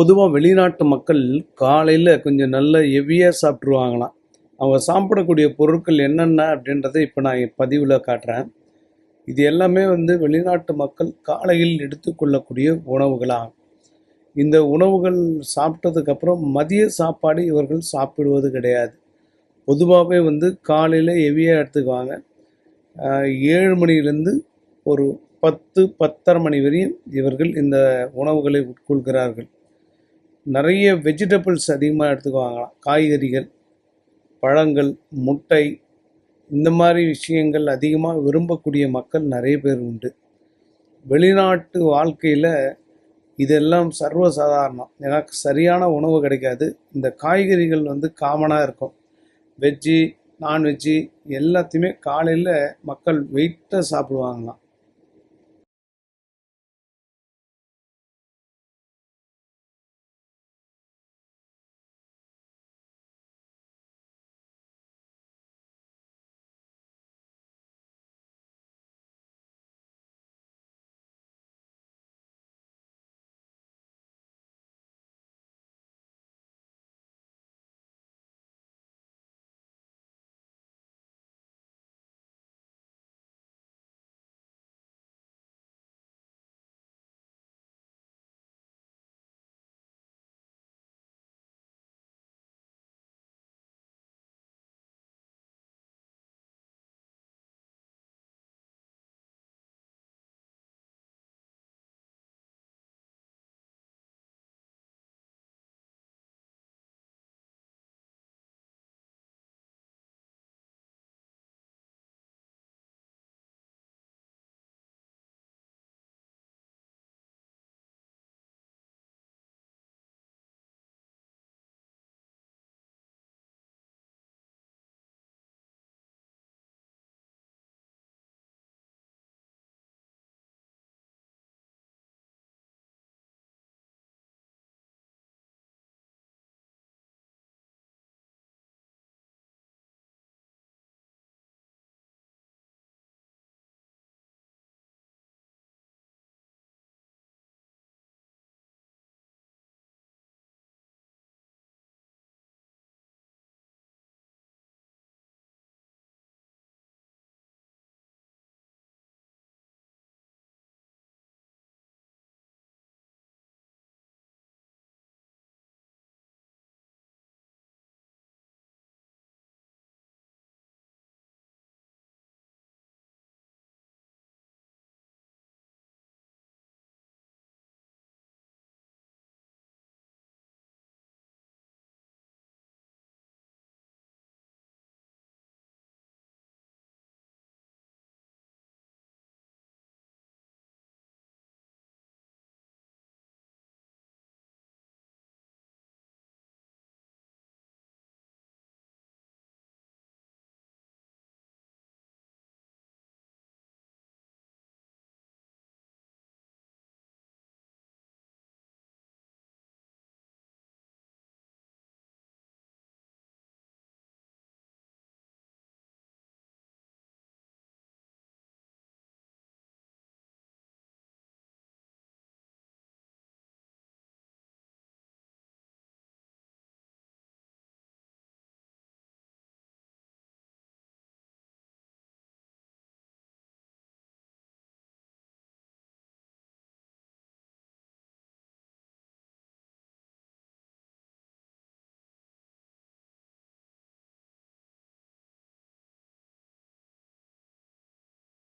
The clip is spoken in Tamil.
பொதுவாக வெளிநாட்டு மக்கள் காலையில் கொஞ்சம் நல்ல ஹெவியாக சாப்பிட்ருவாங்களாம் அவங்க சாப்பிடக்கூடிய பொருட்கள் என்னென்ன அப்படின்றத இப்போ நான் பதிவில் காட்டுறேன். இது எல்லாமே வந்து வெளிநாட்டு மக்கள் காலையில் எடுத்துக்கொள்ளக்கூடிய உணவுகளாகும் இந்த உணவுகள் சாப்பிட்டதுக்கப்புறம் மதிய சாப்பாடு இவர்கள் சாப்பிடுவது கிடையாது. பொதுவாகவே வந்து காலையில் ஹெவியாக எடுத்துக்குவாங்க. ஏழு மணிலேருந்து ஒரு பத்து பத்தரை மணி வரையும் இவர்கள் இந்த உணவுகளை உட்கொள்கிறார்கள். நிறைய வெஜிடபிள்ஸ் அதிகமாக எடுத்துக்குவாங்களாம். காய்கறிகள் பழங்கள் முட்டை இந்த மாதிரி விஷயங்கள் அதிகமாக விரும்பக்கூடிய மக்கள் நிறைய பேர் உண்டு. வெளிநாட்டு வாழ்க்கையில் இதெல்லாம் சர்வசாதாரணம். எனக்கு சரியான உணவு கிடைக்காது. இந்த காய்கறிகள் வந்து காமனாக இருக்கும். வெஜ்ஜி நான்வெஜ்ஜி எல்லாத்தையுமே காலையில் மக்கள் வெயிட்டாக சாப்பிடுவாங்களாம்.